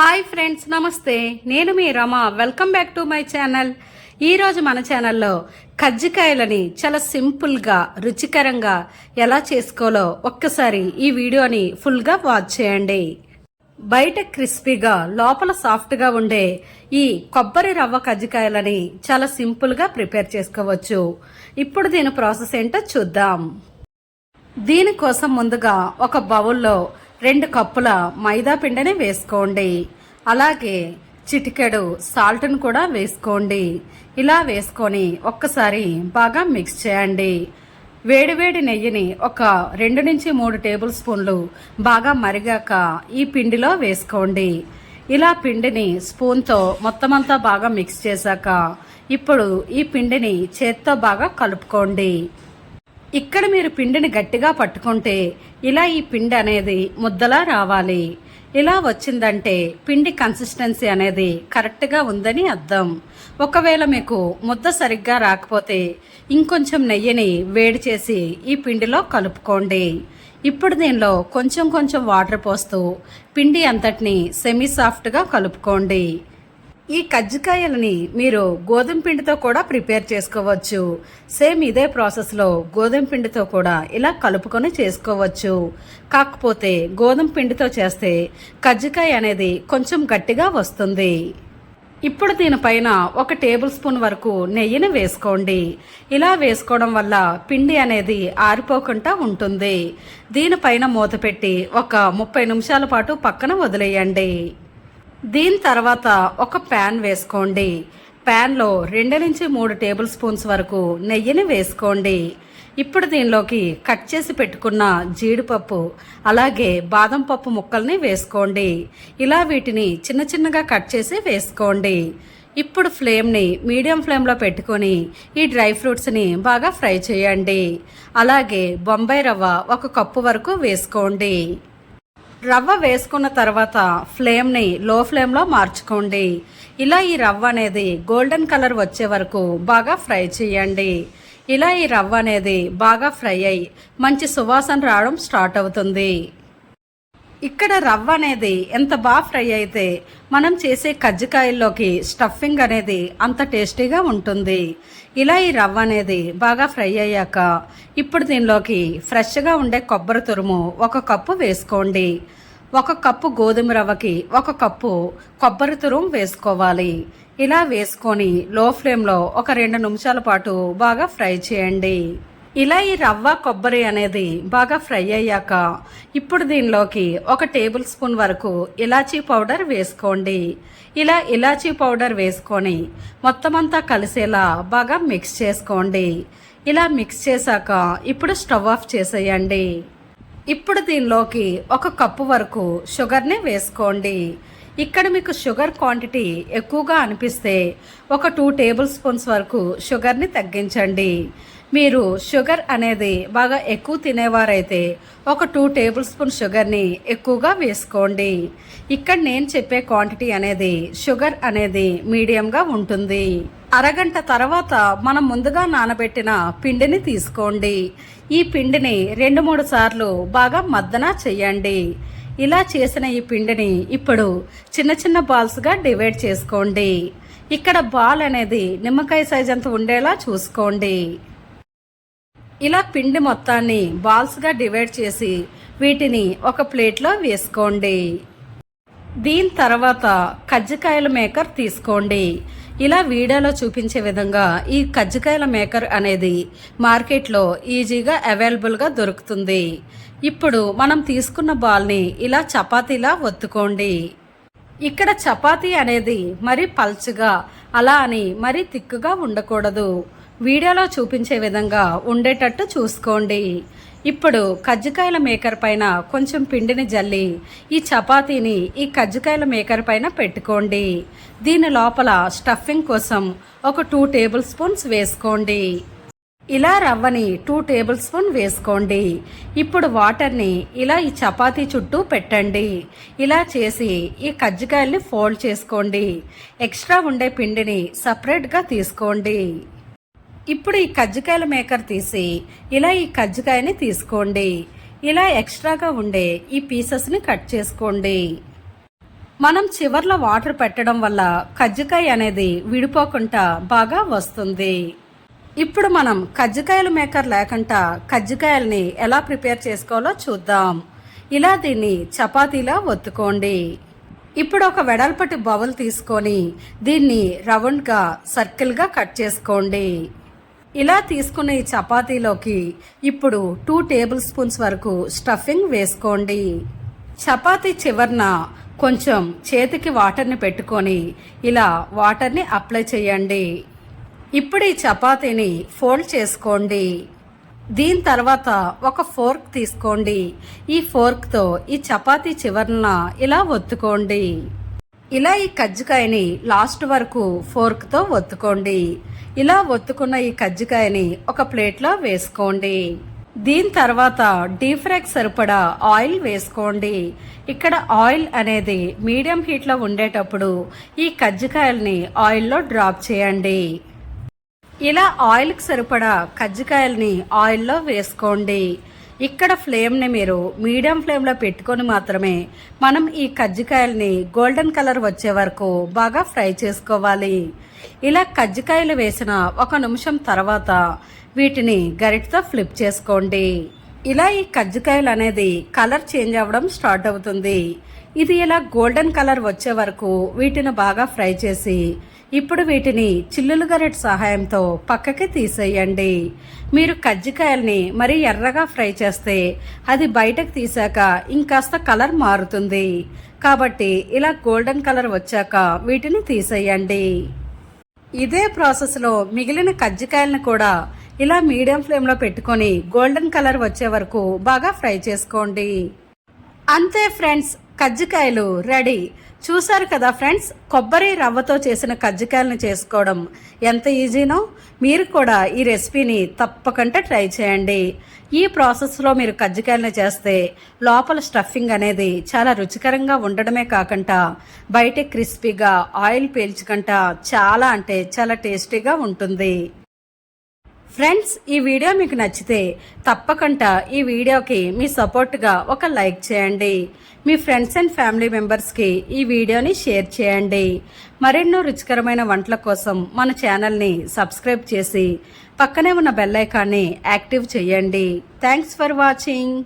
Hi friends నమస్తే. నేను మీ Rama. Welcome back to my channel. ఈరోజు మన ఛానల్లో కజ్జికాయలని చాలా సింపుల్గా రుచికరంగా ఎలా చేసుకోవాలో ఒక్కసారి ఈ వీడియోని ఫుల్గా వాచ్ చేయండి. బయట క్రిస్పీగా లోపల సాఫ్ట్గా ఉండే ఈ కొబ్బరి రవ్వ కజ్జికాయలని చాలా సింపుల్గా ప్రిపేర్ చేసుకోవచ్చు. ఇప్పుడు దీని ప్రాసెస్ ఏంటో చూద్దాం. దీనికోసం ముందుగా ఒక బౌల్లో రెండు కప్పుల మైదా పిండిని వేసుకోండి. అలాగే చిటికెడు సాల్ట్ను కూడా వేసుకోండి. ఇలా వేసుకొని ఒక్కసారి బాగా మిక్స్ చేయండి. వేడివేడి నెయ్యిని ఒక రెండు నుంచి మూడు టేబుల్ స్పూన్లు బాగా మరిగాక ఈ పిండిలో వేసుకోండి. ఇలా పిండిని స్పూన్తో మొత్తం అంతా బాగా మిక్స్ చేశాక ఇప్పుడు ఈ పిండిని చేత్తో బాగా కలుపుకోండి. ఇక్కడ మీరు పిండిని గట్టిగా పట్టుకుంటే ఇలా ఈ పిండి అనేది ముద్దలా రావాలి. ఇలా వచ్చిందంటే పిండి కన్సిస్టెన్సీ అనేది కరెక్ట్గా ఉందని అర్థం. ఒకవేళ మీకు ముద్ద సరిగ్గా రాకపోతే ఇంకొంచెం నెయ్యిని వేడి చేసి ఈ పిండిలో కలుపుకోండి. ఇప్పుడు దీనిలో కొంచెం కొంచెం వాటర్ పోస్తూ పిండి అంతటిని సెమీ సాఫ్ట్గా కలుపుకోండి. ఈ కజ్జికాయలని మీరు గోధుమ పిండితో కూడా ప్రిపేర్ చేసుకోవచ్చు. సేమ్ ఇదే ప్రాసెస్లో గోధుమ పిండితో కూడా ఇలా కలుపుకొని చేసుకోవచ్చు. కాకపోతే గోధుమ పిండితో చేస్తే కజ్జికాయ అనేది కొంచెం గట్టిగా వస్తుంది. ఇప్పుడు దీనిపైన ఒక టేబుల్ స్పూన్ వరకు నెయ్యిని వేసుకోండి. ఇలా వేసుకోవడం వల్ల పిండి అనేది ఆరిపోకుండా ఉంటుంది. దీనిపైన మూత పెట్టి ఒక ముప్పై నిమిషాల పాటు పక్కన వదిలేయండి. దీని తర్వాత ఒక ప్యాన్ వేసుకోండి. ప్యాన్లో రెండు నుంచి మూడు టేబుల్ స్పూన్స్ వరకు నెయ్యిని వేసుకోండి. ఇప్పుడు దీనిలోకి కట్ చేసి పెట్టుకున్న జీడిపప్పు అలాగే బాదం పప్పు ముక్కల్ని వేసుకోండి. ఇలా వీటిని చిన్న చిన్నగా కట్ చేసి వేసుకోండి. ఇప్పుడు ఫ్లేమ్ని మీడియం ఫ్లేమ్లో పెట్టుకొని ఈ డ్రై ఫ్రూట్స్ని బాగా ఫ్రై చేయండి. అలాగే బొంబాయి రవ్వ ఒక కప్పు వరకు వేసుకోండి. రవ్వ వేసుకున్న తర్వాత ఫ్లేమ్ని లో ఫ్లేమ్లో మార్చుకోండి. ఇలా ఈ రవ్వ అనేది గోల్డెన్ కలర్ వచ్చే వరకు బాగా ఫ్రై చేయండి. ఇలా ఈ రవ్వ అనేది బాగా ఫ్రై అయ్యి మంచి సువాసన రావడం స్టార్ట్ అవుతుంది. ఇక్కడ రవ్వ అనేది ఎంత బాగా ఫ్రై అయితే మనం చేసే కజ్జికాయల్లోకి స్టఫింగ్ అనేది అంత టేస్టీగా ఉంటుంది. ఇలా ఈ రవ్వ అనేది బాగా ఫ్రై అయ్యాక ఇప్పుడు దీనిలోకి ఫ్రెష్గా ఉండే కొబ్బరి తురుము ఒక కప్పు వేసుకోండి. ఒక కప్పు గోధుమ రవ్వకి ఒక కప్పు కొబ్బరి తురుము వేసుకోవాలి. ఇలా వేసుకొని లో ఫ్లేమ్లో ఒక రెండు నిమిషాల పాటు బాగా ఫ్రై చేయండి. ఇలా ఈ రవ్వ కొబ్బరి అనేది బాగా ఫ్రై అయ్యాక ఇప్పుడు దీనిలోకి ఒక టేబుల్ స్పూన్ వరకు ఇలాచీ పౌడర్ వేసుకోండి. ఇలా ఇలాచీ పౌడర్ వేసుకొని మొత్తం అంతా కలిసేలా బాగా మిక్స్ చేసుకోండి. ఇలా మిక్స్ చేశాక ఇప్పుడు స్టవ్ ఆఫ్ చేసేయండి. ఇప్పుడు దీనిలోకి ఒక కప్పు వరకు షుగర్ని వేసుకోండి. ఇక్కడ మీకు షుగర్ క్వాంటిటీ ఎక్కువగా అనిపిస్తే ఒక టూ టేబుల్ స్పూన్స్ వరకు షుగర్ని తగ్గించండి. మీరు షుగర్ అనేది బాగా ఎక్కువ తినేవారైతే ఒక టూ టేబుల్ స్పూన్ షుగర్ని ఎక్కువగా వేసుకోండి. ఇక్కడ నేను చెప్పే క్వాంటిటీ అనేది షుగర్ అనేది మీడియంగా ఉంటుంది. అరగంట తర్వాత మనం ముందుగా నానబెట్టిన పిండిని తీసుకోండి. ఈ పిండిని రెండు మూడు సార్లు బాగా మద్దన చేయండి. ఇలా చేసిన ఈ పిండిని ఇప్పుడు చిన్న చిన్న బాల్స్గా డివైడ్ చేసుకోండి. ఇక్కడ బాల్ అనేది నిమ్మకాయ సైజ్ అంత ఉండేలా చూసుకోండి. ఇలా పిండి మొత్తాన్ని బాల్స్గా డివైడ్ చేసి వీటిని ఒక ప్లేట్లో వేసుకోండి. దీని తర్వాత కజ్జికాయల మేకర్ తీసుకోండి. ఇలా వీడియోలో చూపించే విధంగా ఈ కజ్జికాయల మేకర్ అనేది మార్కెట్లో ఈజీగా అవైలబుల్గా దొరుకుతుంది. ఇప్పుడు మనం తీసుకున్న బాల్ని ఇలా చపాతీలా ఒత్తుకోండి. ఇక్కడ చపాతీ అనేది మరీ పల్చగా అలా అని మరీ తిక్కుగా ఉండకూడదు. వీడియోలో చూపించే విధంగా ఉండేటట్టు చూసుకోండి. ఇప్పుడు కజ్జికాయల మేకర్ పైన కొంచెం పిండిని జల్లి ఈ చపాతీని ఈ కజ్జికాయల మేకర్ పైన పెట్టుకోండి. దీని లోపల స్టఫింగ్ కోసం ఒక టూ టేబుల్ స్పూన్స్ వేసుకోండి. ఇలా రవ్వని టూ టేబుల్ స్పూన్ వేసుకోండి. ఇప్పుడు వాటర్ని ఇలా ఈ చపాతీ చుట్టూ పెట్టండి. ఇలా చేసి ఈ కజ్జికాయల్ని ఫోల్డ్ చేసుకోండి. ఎక్స్ట్రా ఉండే పిండిని సపరేట్గా తీసుకోండి. ఇప్పుడు ఈ కజ్జికాయల మేకర్ తీసి ఇలా ఈ కజ్జికాయని తీసుకోండి. ఇలా ఎక్స్ట్రాగా ఉండే ఈ పీసెస్ని కట్ చేసుకోండి. మనం చివర్లో వాటర్ పెట్టడం వల్ల కజ్జికాయ అనేది విడిపోకుండా బాగా వస్తుంది. ఇప్పుడు మనం కజ్జికాయల మేకర్ లేకుండా కజ్జికాయల్ని ఎలా ప్రిపేర్ చేసుకోవాలో చూద్దాం. ఇలా దీన్ని చపాతీలా ఒత్తుకోండి. ఇప్పుడు ఒక వెడల్పటి బౌల్ తీసుకొని దీన్ని రౌండ్గా సర్కిల్గా కట్ చేసుకోండి. ఇలా తీసుకున్న ఈ చపాతీలోకి ఇప్పుడు టూ టేబుల్ స్పూన్స్ వరకు స్టఫింగ్ వేసుకోండి. చపాతీ చివరన కొంచెం చేతికి వాటర్ని పెట్టుకొని ఇలా వాటర్ని అప్లై చేయండి. ఇప్పుడు ఈ చపాతీని ఫోల్డ్ చేసుకోండి. దీని తర్వాత ఒక ఫోర్క్ తీసుకోండి. ఈ ఫోర్క్తో ఈ చపాతీ చివరన ఇలా ఒత్తుకోండి. ఇలా ఈ కజ్జికాయని లాస్ట్ వరకు ఫోర్క్తో ఒత్తుకోండి. ఇలా ఒత్తుకున్న ఈ కజ్జికాయని ఒక ప్లేట్లో వేసుకోండి. దీని తర్వాత డీప్ ఫ్రైకి సరిపడా ఆయిల్ వేసుకోండి. ఇక్కడ ఆయిల్ అనేది మీడియం హీట్లో ఉండేటప్పుడు ఈ కజ్జికాయల్ని ఆయిల్లో డ్రాప్ చేయండి. ఇలా ఆయిల్కి సరిపడా కజ్జికాయల్ని ఆయిల్లో వేసుకోండి. ఇక్కడ ఫ్లేమ్ని మీరు మీడియం ఫ్లేమ్లో పెట్టుకొని మాత్రమే మనం ఈ కజ్జికాయల్ని గోల్డెన్ కలర్ వచ్చే వరకు బాగా ఫ్రై చేసుకోవాలి. ఇలా కజ్జికాయలు వేసిన ఒక నిమిషం తర్వాత వీటిని గరిటతో ఫ్లిప్ చేసుకోండి. ఇలా ఈ కజ్జికాయలు అనేది కలర్ చేంజ్ అవ్వడం స్టార్ట్ అవుతుంది. ఇది ఇలా గోల్డెన్ కలర్ వచ్చే వరకు వీటిని బాగా ఫ్రై చేసి ఇప్పుడు వీటిని చిల్లులు గరెట్ సహాయంతో పక్కకి తీసేయండి. మీరు కజ్జికాయల్ని మరీ ఎర్రగా ఫ్రై చేస్తే అది బయటకు తీసాక ఇంకాస్త కలర్ మారుతుంది. కాబట్టి ఇలా గోల్డెన్ కలర్ వచ్చాక వీటిని తీసేయండి. ఇదే ప్రాసెస్లో మిగిలిన కజ్జికాయలను కూడా ఇలా మీడియం ఫ్లేమ్లో పెట్టుకొని గోల్డెన్ కలర్ వచ్చే వరకు బాగా ఫ్రై చేసుకోండి. అంతే ఫ్రెండ్స్ కజ్జికాయలు రెడీ. చూసారు కదా ఫ్రెండ్స్ కొబ్బరి రవ్వతో చేసిన కజ్జికాయలను చేసుకోవడం ఎంత ఈజీనో? మీరు కూడా ఈ రెసిపీని తప్పకుండా ట్రై చేయండి. ఈ ప్రాసెస్లో మీరు కజ్జికాయలను చేస్తే లోపల స్టఫింగ్ అనేది చాలా రుచికరంగా ఉండడమే కాకుండా బయట క్రిస్పీగా ఆయిల్ పీల్చకుండా చాలా అంటే చాలా టేస్టీగా ఉంటుంది. ఫ్రెండ్స్ ఈ వీడియో మీకు నచ్చితే తప్పకుండా ఈ వీడియోకి మీ సపోర్ట్గా ఒక లైక్ చేయండి. మీ ఫ్రెండ్స్ అండ్ ఫ్యామిలీ మెంబర్స్కి ఈ వీడియోని షేర్ చేయండి. మరెన్నో రుచికరమైన వంటల కోసం మన ఛానల్ని సబ్స్క్రైబ్ చేసి పక్కనే ఉన్న బెల్ ఐకాన్ని యాక్టివ్ చేయండి. Thanks for watching